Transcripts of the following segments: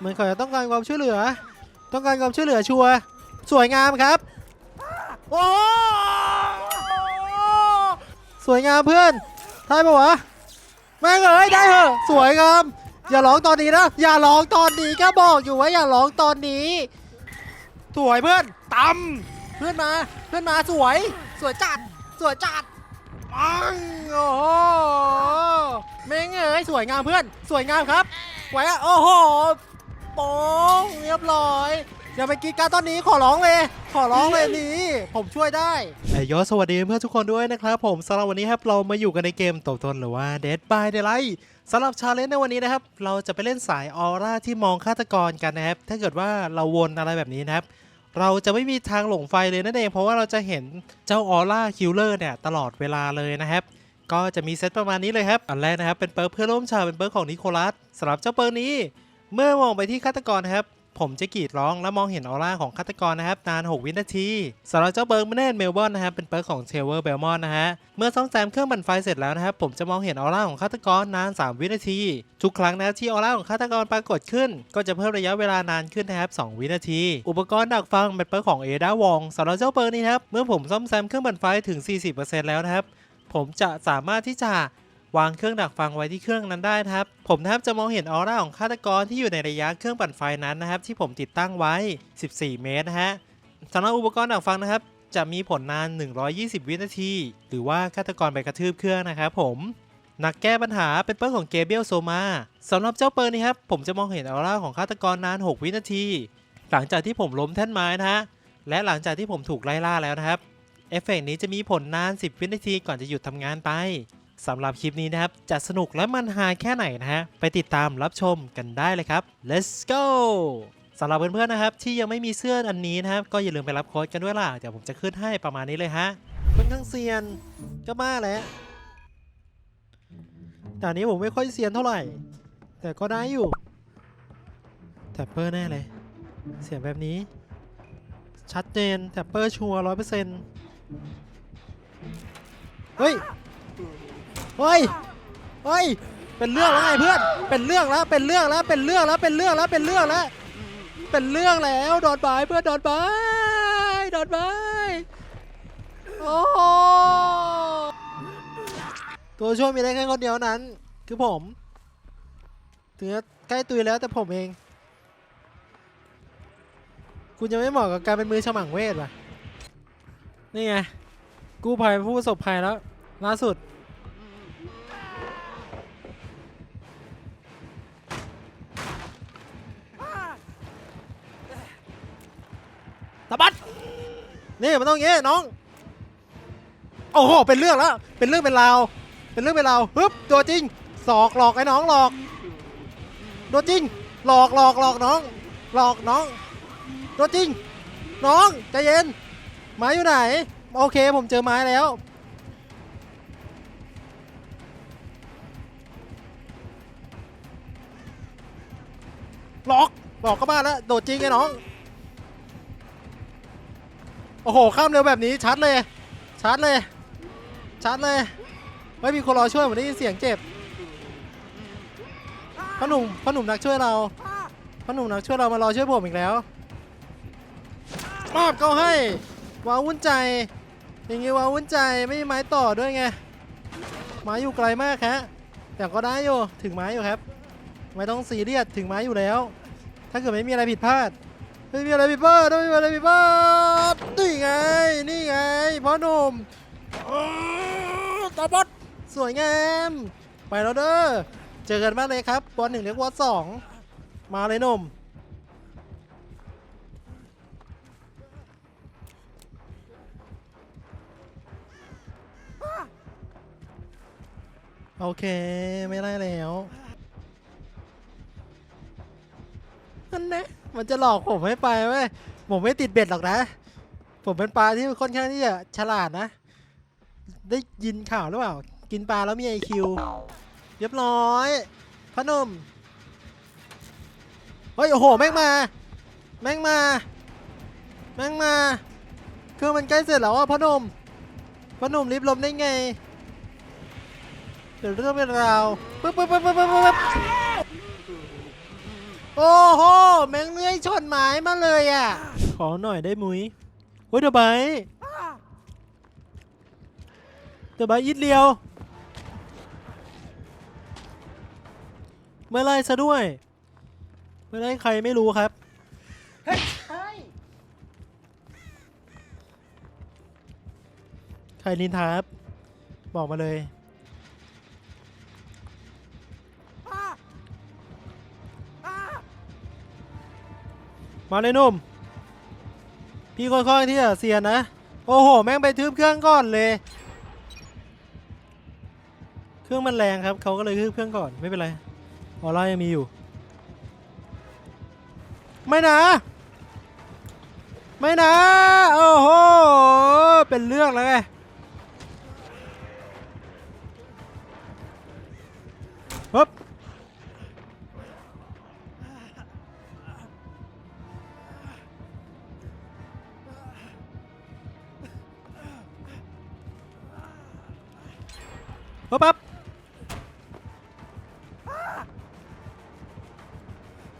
เหมือนเขาจะต้องการความช่วยเหลือ ต้องการความช่วยเหลือชัวร์สวยงามครับ โอ้ สวยงามเพื่อนได้ปะวะ แม่งเอ้ยได้เหอะสวยงาม อย่าร้องตอนนี้นะ อย่าร้องตอนนี้ก็บอกอยู่ว่าอย่าร้องตอนนี้ สวยเพื่อนตำเพื่อนมา เพื่อนมาสวย สวยจัด สวยจัดปังโอ้โหแม่งเอ้ยสวยงามเพื่อน สวยงามครับไหวอะโอ้โห โป้งเรียบร้อย อย่าไปกินการตอนนี้ขอร้องเลย ขอร้องเลยนี้ผมช่วยได้ไอยอสวัสดีเพื่อนทุกคนด้วยนะครับผมสำหรับวันนี้ครับเรามาอยู่กันในเกมตบตนหรือว่า Dead by Daylight สำหรับชาเลนจ์ในวันนี้นะครับ เราจะไปเล่นสายออร่าที่มองฆาตกรกันนะครับ ถ้าเกิดว่าเราวนอะไรแบบนี้นะครับ เราจะไม่มีทางหลงไฟเลยนั่นเองเพราะว่าเราจะเห็นเจ้าออร่าคิลเลอร์เนี่ยตลอดเวลาเลยนะครับก็จะมีเซตประมาณนี้เลยครับ อันแรกนะครับเป็นเปิร์กเพื่อนร่วมชาเป็นเปิร์กของนิโคลัสสำหรับเจ้าเปิร์กนี้ เมื่อมองไปที่ฆาตกรนะครับ ผมจะกรีดร้องและมองเห็นออร่าของฆาตกรนะครับนาน 6 วินาทีสำหรับเจ้าเบิร์กเนตเมลบอนนะครับเป็นเปิร์กของเชเวอร์เบลมอนนะฮะเมื่อซ่อมแซมเครื่องบันไฟเสร็จแล้วนะครับ ผมจะมองเห็นออร่าของฆาตกรนาน 3 วินาที ทุกครั้งนะที่ออร่าของฆาตกรปรากฏขึ้น ก็จะเพิ่มระยะเวลานานขึ้นนะครับ 2 วินาที อุปกรณ์ดักฟังเป็นเปิร์กของเอดาวองสำหรับเจ้าเปิร์กนี้ครับเมื่อผมซ่อมแซมเครื่องบันไฟถึง 40%แล้วนะครับผมจะสามารถที่จะ วางเครื่องดักฟังไว้ที่เครื่องนั้นได้ครับ ผมนะครับจะมองเห็นออร่าของฆาตกรที่อยู่ในระยะเครื่องปั่นไฟนั้นนะครับ ที่ผมติดตั้งไว้ 14 เมตรนะฮะสำหรับอุปกรณ์ดักฟังนะครับ จะมีผลนาน 120 วินาที หรือว่าฆาตกรไปกระทืบเครื่องนะครับผมนักแก้ปัญหาเป็นเปิร์กของเกเบียลโซมาสำหรับเจ้าเปิร์นี้ครับผมจะมองเห็นออร่าของฆาตกรนาน 6 วินาที หลังจากที่ผมล้มแท่นไม้นะฮะและหลังจากที่ผมถูกไล่ล่าแล้วนะครับเอฟเฟกต์นี้จะมีผลนาน 10 วินาทีก่อนจะหยุดทำงานไป สำหรับคลิปนี้นะครับ จะสนุกและมันฮาแค่ไหนนะฮะ ไปติดตามรับชมกันได้เลยครับ let's go สำหรับเพื่อนๆนะครับ ที่ยังไม่มีเสื้ออันนี้นะครับ ก็อย่าลืมไปรับโค้ดกันด้วยล่ะ เดี๋ยวผมจะขึ้นให้ประมาณนี้เลยฮะค่อนข้างเซียนก็บ้าแหล้วแต่นนี้ผมไม่ค่อยเซียนเท่าไหร่ แต่ก็ได้อยู่แท็ปเปอร์แน่เลย เสียงแบบนี้ ชัดเจนแท็ปเปอร์ชัวร์ร้อยเปอร์เซ็นต์เฮ้ย เฮ้ย เฮ้ย เป็นเรื่องแล้วไงเพื่อน เป็นเรื่องแล้ว เป็นเรื่องแล้ว เป็นเรื่องแล้ว เป็นเรื่องแล้ว เป็นเรื่องแล้ว เป็นเรื่องแล้วโดนบายเพื่อนโดนบายโดนบายโอ้ตัวช่วยมีได้แค่คนเดียวนั้น คือผมถึงจะใกล้ตุยแล้วแต่ผมเอง คุณยังไม่เหมาะกับการเป็นมือฉมังเวทว่ะ นี่ไง กู้ภัยผู้ประสบภัยแล้วล่าสุด ตะบัดนี่มันต้องอย่างงี้น้อง โอ้โห เป็นเรื่องแล้ว เป็นเรื่องเป็นราว เป็นเรื่องเป็นราวฮึบตัวจริง สอกหลอกไอ้น้องหลอก ตัวจริง หลอกหลอกหลอกน้อง หลอกน้อง ตัวจริง น้องใจเย็น ไม้อยู่ไหน โอเคผมเจอไม้แล้ว หลอก หลอกก็บ้าแล้ว โดดจริงไอ้น้อง โอ้โห ข้ามเร็วแบบนี้ชัดเลย ชัดเลย ชัดเลยไม่มีคนรอช่วยผมได้ยินเสียงเจ็บพ่อหนุ่มพ่อหนุ่มนักช่วยเราพ่อหนุ่มนักช่วยเรามารอช่วยผมอีกแล้วมอบเขาให้ว้าวุ่นใจ อย่างงี้ว้าวุ่นใจไม่มีไม้ต่อด้วยไงไม้อยู่ไกลมากฮะแต่ก็ได้อยู่ถึงไม้อยู่ครับ ไม่ต้องซีเรียสถึงไม้อยู่แล้ว ถ้าเกิดไม่มีอะไรผิดพลาด ไม่มีอะไรผิดพลาดไม่มีอะไรผิดพลาดนี่ไง นี่ไงพ่อหนุ่มตาบอดสวยงาม ไปแล้วเด้อ เจอกันมากเลยครับวอลหนึ่งเรียกวอลสองมาเลยหนุ่มโอเค ไม่ได้แล้วนั่นนะ มันจะหลอกผมให้ไปเว้ยผมไม่ติดเบ็ดหรอกนะ ผมเป็นปลาที่ค่อนข้างที่จะฉลาดนะ ได้ยินข่าวหรือเปล่า กินปลาแล้วมีไอคิวเรียบร้อยพนมเฮ้ยโอ้โหแม่งมา แม่งมา แม่งมาเครื่องมันใกล้เสร็จแล้วอะพนมพนมรีบลมได้ไงเดี๋ยวเรื่องเป็นราวปึ๊บปึ๊บปึ๊บปึ๊บปึ๊บ โอ้โหแม่งเลื้อยชนไม้มาเลยอะ ขอหน่อยได้มุ้ยโอ้ยเดอะไบต์เดอะไบต์ยิดเลียว เมื่อไรซะด้วย เมื่อไรใครไม่รู้ครับเฮ้ยใช่ใครนินทาครับบอกมาเลย มาเลยนุ่ม พี่ค่อยๆที่จะเสียนะ โอ้โห แม่งไปทืบเครื่องก่อนเลย เครื่องมันแรงครับเขาก็เลยทืบเครื่องก่อนไม่เป็นไรออร่ายังมีอยู่ ไม่นะ ไม่นะ โอ้โห เป็นเรื่องแล้วไง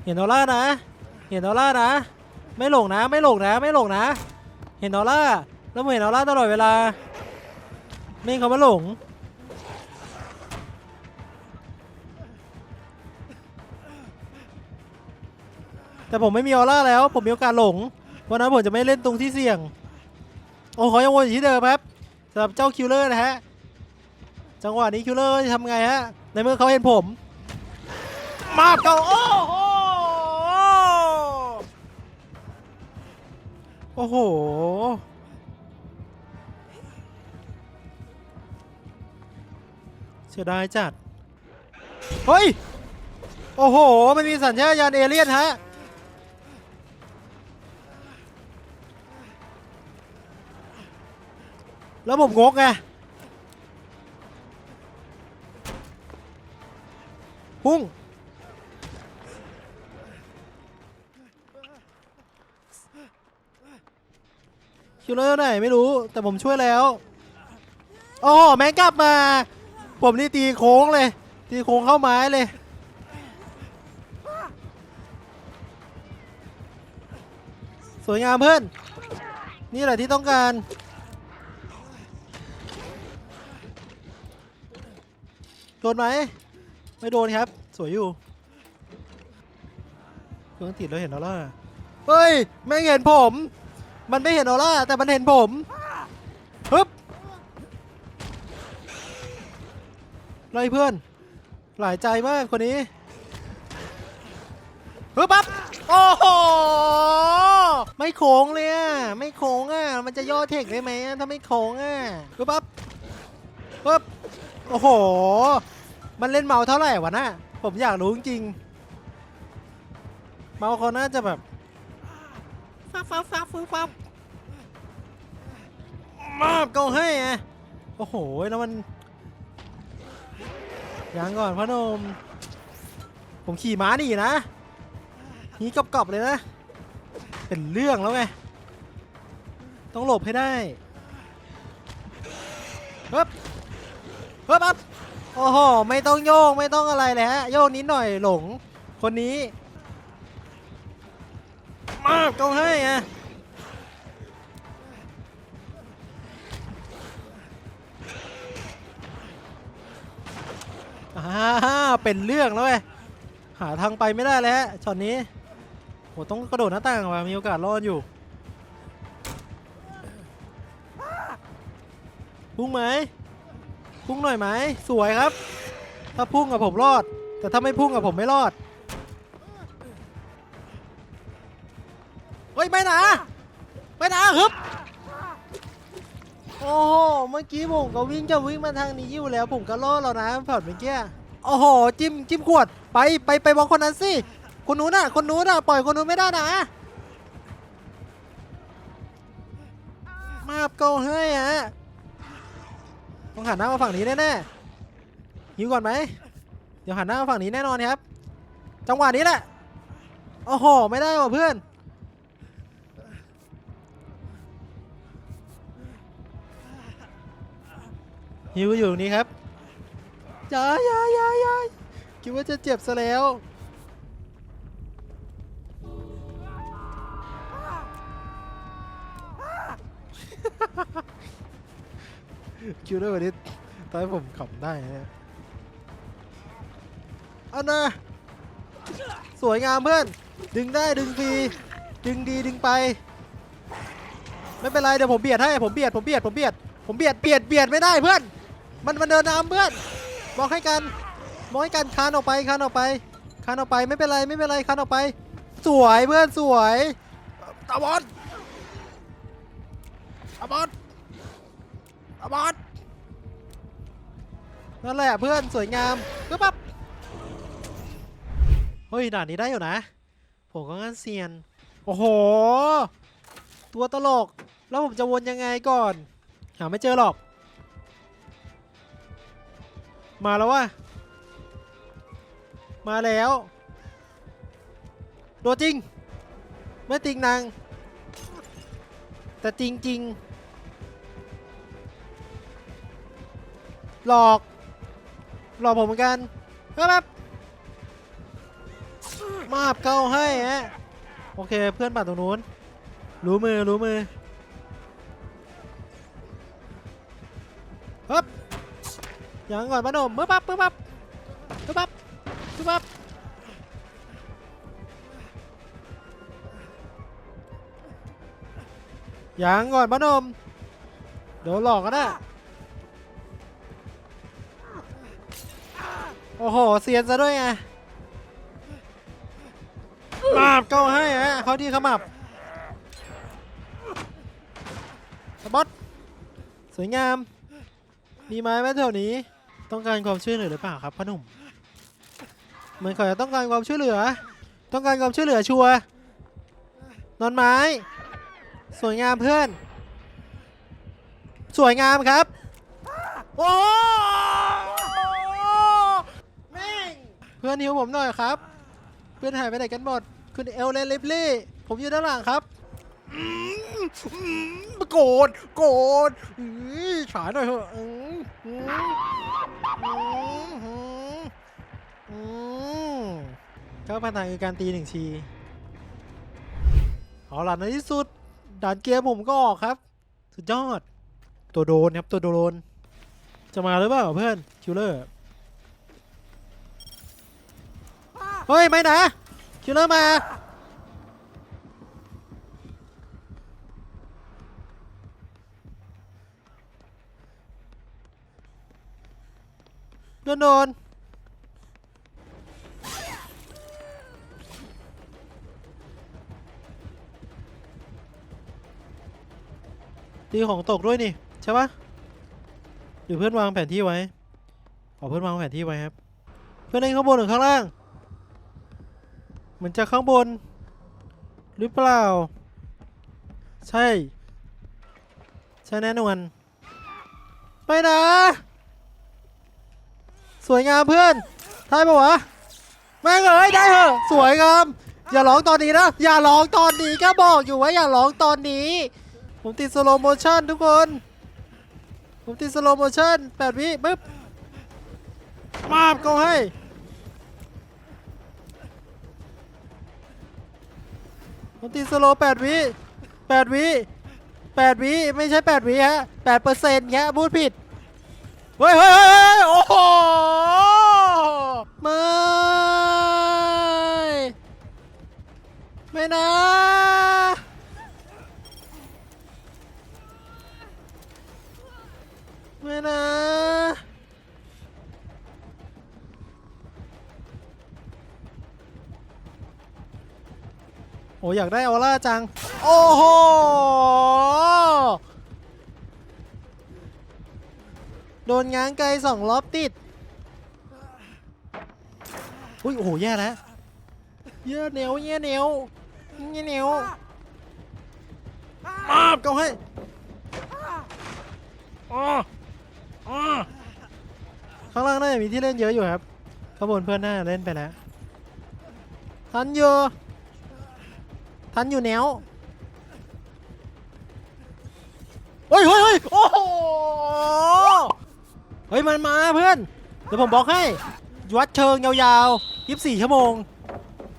เห็นออร่านะ เห็นออร่านะ ไม่หลงนะ ไม่หลงนะ ไม่หลงนะ เห็นออร่าแล้วผมเห็นออร่าตลอดเวลาไม่เขาไมาหลง แต่ผมไม่มีออร่าแล้ว ผมมีโอกาสหลง วันนั้นผมจะไม่เล่นตรงที่เสี่ยง โอ้เขายังวนอยู่ที่เดิมครับสำหรับเจ้าคิวเลอร์นะฮะ จังหวะนี้คิวเลอร์จะทำไงฮะ ในเมื่อเขาเห็นผม มาบเก่าโอ้โห โอ้โห เสียดายจัด เฮ้ย โอ้โห มันมีสัญชาตญาณเอเลี่ยนฮะ แล้วผมงกไง พุ่ง คิวเลอร์ไหนไม่รู้แต่ผมช่วยแล้วโอ้โหแมงกลับมา ผมนี่ตีโค้งเลย ตีโค้งเข้าไม้เลยสวยงามเพื่อน นี่แหละที่ต้องการ โดนไหม ไม่โดนครับ สวยอยู่เครื่องติดแล้วเห็นออร่าเฮ้ย ไม่เห็นผม มันไม่เห็นออร่าแต่มันเห็นผมฮึบไล่เพื่อน หลายใจมากคนนี้ฮึบปั๊บ โอ้โห ไม่โค้งเลยอะ ไม่โค้งอะ มันจะย่อเทคได้ไหมอะถ้าไม่โค้งอะฮึบปั๊บปึ๊บ โอ้โห มันเล่นเมาส์เท่าไหร่วะน่ะผมอยากรู้จริง เมาส์เขาน่าจะแบบ ฟับฟับฟับฟับฟับมาบเกาให้อะโอ้โห แล้วมันยังก่อนพระนม ผมขี่ม้าหนีนะนีกรอบๆเลยนะ เป็นเรื่องแล้วไง ต้องหลบให้ได้เฮ้บเฮ้บปั๊บโอ้โห ไม่ต้องโยก ไม่ต้องอะไรเลยฮะ โยกนิดหน่อยหลง คนนี้ มาบเขาให้อะอ่าเป็นเรื่องแล้วไงหาทางไปไม่ได้แล้วช็อตนี้โหต้องกระโดดหน้าต่างว่ะมีโอกาสรอดอยู่พุ่งไหมพุ่งหน่อยไหมสวยครับ ถ้าพุ่งกับผมรอด แต่ถ้าไม่พุ่งกับผมไม่รอด ไม่นะไม่นะฮึบโอ้โหเมื่อกี้ผมก็วิ่งจะวิ่งมาทางนี้อยู่แล้วผมก็รอดแล้วนะผ่อนเมื่อกี้โอ้โหจิ้มจิ้มขวดไปไปไปมองคนนั้นสิคนนู้นน่ะคนนู้นน่ะปล่อยคนนู้นไม่ได้นะมาบเกาให้อะต้องหันหน้ามาฝั่งนี้แน่ๆยิงก่อนไหมเดี๋ยวหันหน้ามาฝั่งนี้แน่นอนครับ จังหวะนี้แหละโอ้โหไม่ได้ว่ะเพื่อน ฮิวอยู่ตรงนี้ครับยายายายายคิดว่าจะเจ็บซะแล้วคิวได้วยวันนี้ตอนผมขำได้นะเนี่ยอันน่ะสวยงามเพื่อน ดึงได้ดึงฟีดึงดีดึงไป ไม่เป็นไรเดี๋ยวผมเบียดให้ผมเบียดผมเบียดผมเบียดผมเบียดเบียดเบียดไม่ได้เพื่อน มันมันเดินน้ำเพื่อนบอกให้กันบอกให้กันคานออกไปคานออกไปคานออกไปไม่เป็นไรไม่เป็นไรคานออกไป สวยเพื่อนสวยตาบอลตาบอลตาบอลนั่นแหละเพื่อนสวยงามปึ๊บปั๊บเฮ้ยด่านนี้ได้อยู่นะ ผมก็งั้นเซียน โอ้โห ตัวตลก แล้วผมจะวนยังไงก่อน หาไม่เจอหรอก มาแล้ววะมาแล้วตัวจริง ไม่ติงนาง แต่จริงจริงหลอก หลอกผมเหมือนกันก็แบบมาบเก้าให้ฮะโอเคเพื่อนปั่นตรงนู้น รู้มือ รู้มือ ยังก่อนมาหนุ่มมือปั๊บมือปั๊บมือปั๊บมือปั๊บยังก่อนมาหนุ่มเดี๋ยวหลอกกันนะโอ้โหเซียนซะด้วยไงมาบเก้าให้ฮะเขาดีขมับสปอตสวยงาม มีไม้ไหมแถวนี้ ต้องการความช่วยเหลือหรือเปล่าครับพ่อหนุ่มเหมือนเขาจะต้องการความช่วยเหลือ ต้องการความช่วยเหลือชัวร์นอนไม้ สวยงามเพื่อน สวยงามครับ โอ้แม่งเพื่อนหิวผมหน่อยครับ เพื่อนหายไปไหนกันหมด คุณเอลเลนลิฟลี่ ผมอยู่ด้านหลังครับโกรธโกรธฉายหน่อยเถอะ อืมอืมอืมอืมก็พนธาคือการตีหนึ่งทีเอาล่ะในที่สุดด่านเกมผมก็ออกครับ สุดยอด ตัวโดนครับตัวโดน จะมาหรือเปล่าเพื่อนคิวเลอร์เฮ้ย ไม่นะคิวเลอร์มา นโดนตีของตกด้วยนี่ ใช่ปะหรือเพื่อนวางแผนที่ไว้เอเพื่อนวางแผนที่ไว้ครับ เพื่อนเล่นข้างบนหรือข้างล่าง เหมือนจะข้างบน หรือเปล่า ใช่ ใช่แน่นอนไปนะ สวยงามเพื่อนทายปะวะแม่งเอ้ยได้เหอะสวยงามอย่าร้องตอนนี้นะอย่าร้องตอนนี้ก็บอกอยู่ว่าอย่าร้องตอนนี้ ผมติดสโลโมชั่นทุกคน ผมติดสโลโมชั่นแปดวิปึ๊บมาบเขาให้ผมติดสโลแปดวิแปดวิแปดวิไม่ใช่แปดวิฮะแปดเปอร์เซ็นต์ฮะพูดผิด เฮ้ยเฮ้ยเฮ้ยเฮ้ยโอ้โหไม่ไม่นะ ไม่นะ โอ้อยากได้ออร่าจัง โอ้โห โดนง้างไกลสองรอบติดอุ้ยโอ้โหแย่แล้วเย่เหนียวเย่เหนียวเย่เหนียวมาบเขาให้อ้ออ้ข้างล่างน่าจะมีที่เล่นเยอะอยู่ครับข้างบนเพื่อนน่าจะเล่นไปแล้วทันอยู่ทันอยู่แนวเฮ้ยเฮ้ยเฮ้ยโอ้โห เฮ้ยมันมาเพื่อน เดี๋ยวผมบอกให้วัดเชิงยาวๆ24ชั่วโมง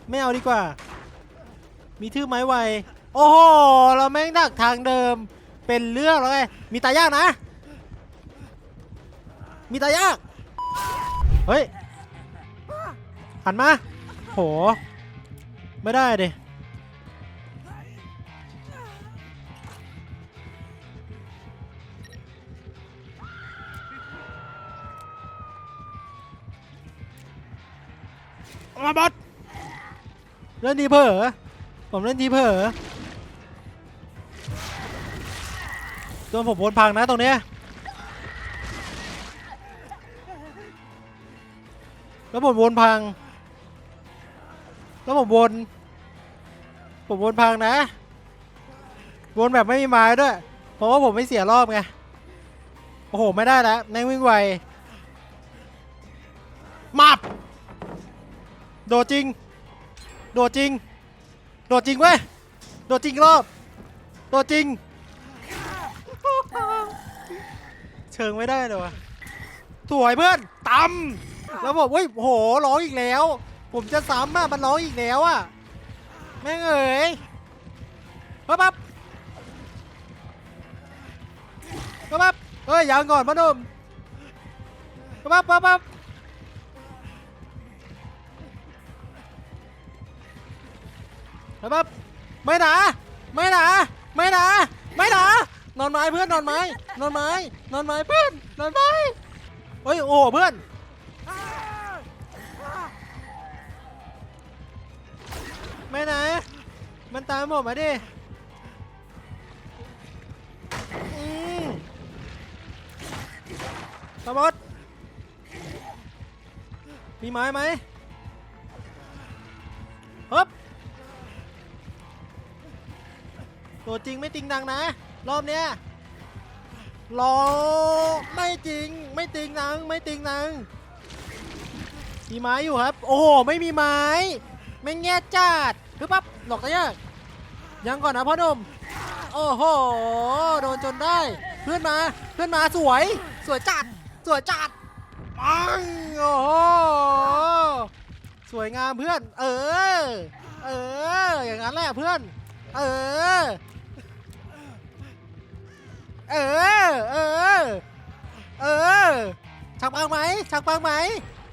ไม่เอาดีกว่า มีทื่อไม้ไว โอ้โห เราแม่งดักทางเดิม เป็นเรื่องแล้วไง มีตายากนะ มีตายาก เฮ้ยหันมา โห ไม่ได้ดิ มาบอสเล่นดีเผอผมเล่นดีเผอโดนผมวนพังนะตรงเนี้ยแล้วผมวนพัง แล้วผมวน ผมวนพังนะ วนแบบไม่มีไม้ด้วย เพราะว่าผมไม่เสียรอบไง โอ้โห ไม่ได้แล้วในวิ่งไวมับ โดดจริง โดดจริง โดดจริงเว้ย โดดจริงรอบ โดดจริง เชิงไม่ได้เลยวะสวยเพื่อนตำแล้วบอกเฮ้ยโหร้องอีกแล้ว ผมจะซ้ำอะมันร้องอีกแล้วอะ แม่งเอ๋ยปั๊บปั๊บปั๊บปั๊บเฮ้ยยังก่อนพ่อหนุ่มปั๊บปั๊บปั๊บ แล้วแบบไม่หนาไม่หนาไม่หนาไม่หนานอนไม้เพื่อนนอนไม้นอนไม้นอนไม้เพื่อนนอนไม้เฮ้ยโอ้เพื่อนไม่หนามันตามผมมาดิอืมสมดมีไม้ไหมฮึบ ตัวจริงไม่จริงดังนะ รอบเนี้ยรอไม่จริงไม่จริงนังไม่จริงนังมีไม้อยู่ครับ โอ้โหไม่มีไม้ไม่แง่จัดคือปั๊บหลอกตะยากยังก่อนนะพ่อหนุ่มโอ้โหโดนจนได้เพื่อนมาเพื่อนมาสวย สวยจัดสวยจัดปังโอ้โหสวยงามเพื่อน เออ เออ อย่างนั้นแหละเพื่อน เออ เออ เออ เออชักปังไหมชักปังไหม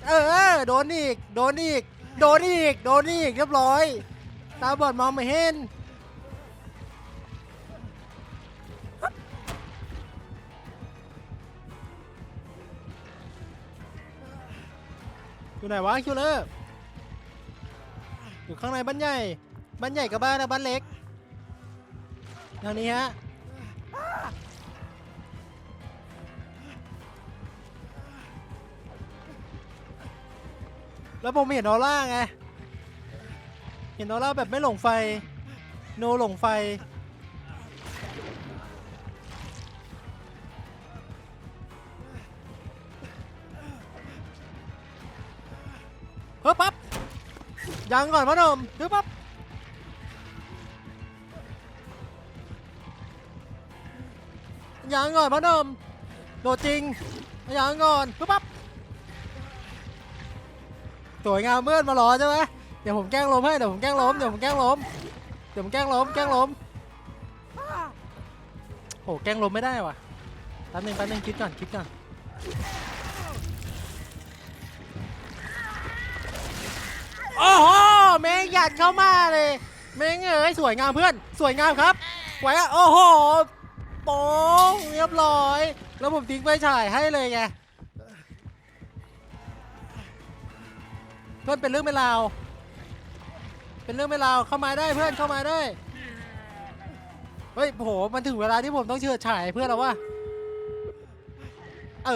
เออ โดนอีก โดนอีก โดนอีก โดนอีก เรียบร้อย ตาบอดมองไม่เห็น อยู่ไหนวะคิวเลอร์อยู่ข้างในบ้านใหญ่ บ้านใหญ่กับบ้านนะบ้านเล็กทางนี้ฮะ แล้วผมเห็นออร่าไง เห็นออร่าแบบไม่หลงไฟ โนหลงไฟ เฮ้ยปั๊บ ยังก่อนพ่อหนุ่มเฮ้ยปั๊บยังก่อนพ่อหนุ่มโดดจริงยังก่อนปึ๊บปั๊บ สวยงามเพื่อนมารอใช่ไหมเดี๋ยวผมแกล้งล้มให้เดี๋ยวผมแกล้งล้มเดี๋ยวผมแกล้งล้มเดี๋ยวผมแกล้งล้มแกล้งล้มโอ้แกล้งล้มไม่ได้ว่ะแป๊บนึงแป๊บนึงคิดก่อนคิดก่อนโอ้โหแม่งหยัดเข้ามาเลยแม่งเอ้ยสวยงามเพื่อนสวยงามครับไหวอะโอ้โหโป้งเรียบร้อย แล้วผมทิ้งไฟฉายให้เลยไง เพื่อนเป็นเรื่องเป็นราว เป็นเรื่องเป็นราวเข้ามาได้เพื่อนเข้ามาได้ เฮ้ยโหมันถึงเวลาที่ผมต้องเชื่อฉายเพื่อนแล้ววะเอ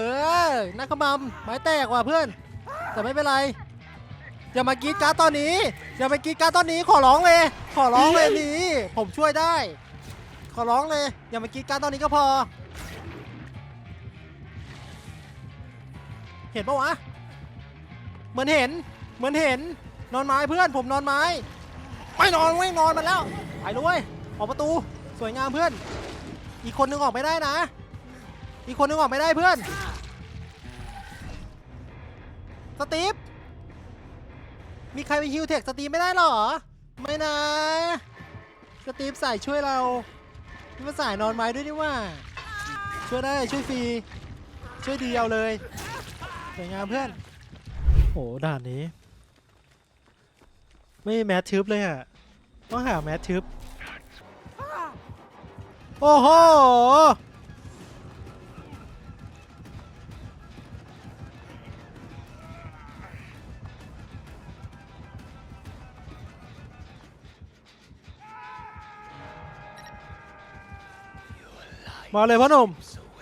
อ นักขมำไม้แตกว่ะเพื่อน แต่ไม่เป็นไร อย่ามากรีดการ์ดตอนนี้ อย่ามากรีดการ์ดตอนนี้ ขอร้องเลย ขอร้องเลยนี่ ผมช่วยได้ ขอร้องเลย อย่ามากรีดการดตอนนี้ก็พอ เห็นปะวะ เหมือนเห็น เหมือนเห็นนอนไม้เพื่อนผมนอนไม้ ไม่นอนไม่นอนมันแล้วไปด้วยออกประตูสวยงามเพื่อน อีกคนนึงออกไม่ได้นะ อีกคนนึงออกไม่ได้เพื่อนสตีฟมีใครไปฮิวเทคสตีฟไม่ได้หรอ ไม่นะสตีฟใส่ช่วยเรานี่มาสายนอนไม้ด้วยนี่ว่า ช่วยได้ช่วยฟรีช่วยดีเอาเลยสวยงามเพื่อนโหด่านนี้ ไม่มีแมททึบเลยอะต้องหาแมททึบ โอ้โห มาเลยพ่อหนุ่ม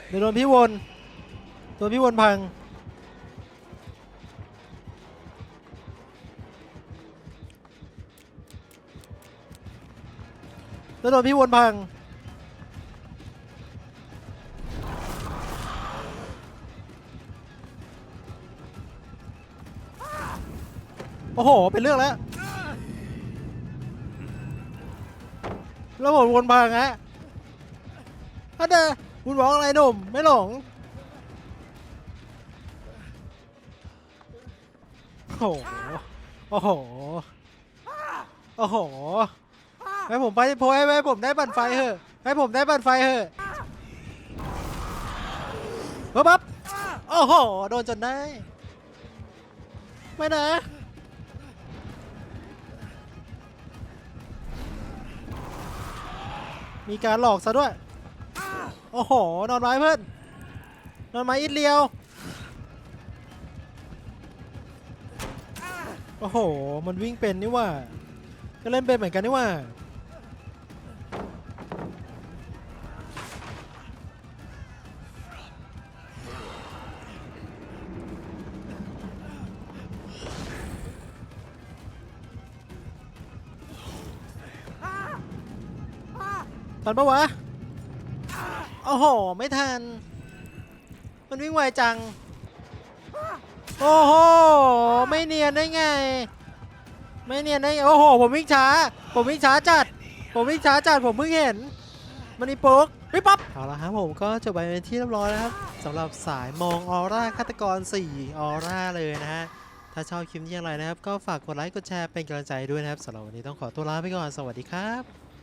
เดี๋ยวโดนพี่วน โดนพี่วนพัง แล้วโดนพี่วนพัง โอ้โห เป็นเรื่องแล้ว แล้วผมวนพังฮะอันเดอคุณบอกอะไรหนุ่ม ไม่หลง โอ้โห โอ้โห โอ้โห ให้ผมไปโพยให้ผมได้บันไฟเหอะให้ผมได้บันไฟเหอะปั๊บปั๊บโอ้โหโดนจนได้ไม่นะมีการหลอกซะด้วย โอ้โห นอนไม้เพื่อน นอนไม้อิดเลียว โอ้โห มันวิ่งเป็นนี่ว่า ก็เล่นเป็นเหมือนกันนี่ว่า ทันปะวะโอ้โห ไม่ทัน มันวิ่งไวจัง โอ้โห ไม่เนียนได้ไง ไม่เนียนได้ โอ้โห ผมวิ่งช้า ผมวิ่งช้าจัด ผมวิ่งช้าจัด ผมเพิ่งเห็น มันนี่โป๊กวิปั๊บ เอาละครับผมก็จบไปเป็นที่เรียบร้อยแล้วครับสำหรับสายมองออร่าฆาตกร 4 ออร่าเลยนะฮะ ถ้าชอบคลิปนี้อย่างไรนะครับ ก็ฝากกดไลค์ กดแชร์เป็นกำลังใจด้วยนะครับสำหรับวันนี้ต้องขอตัวลาไปก่อน สวัสดีครับ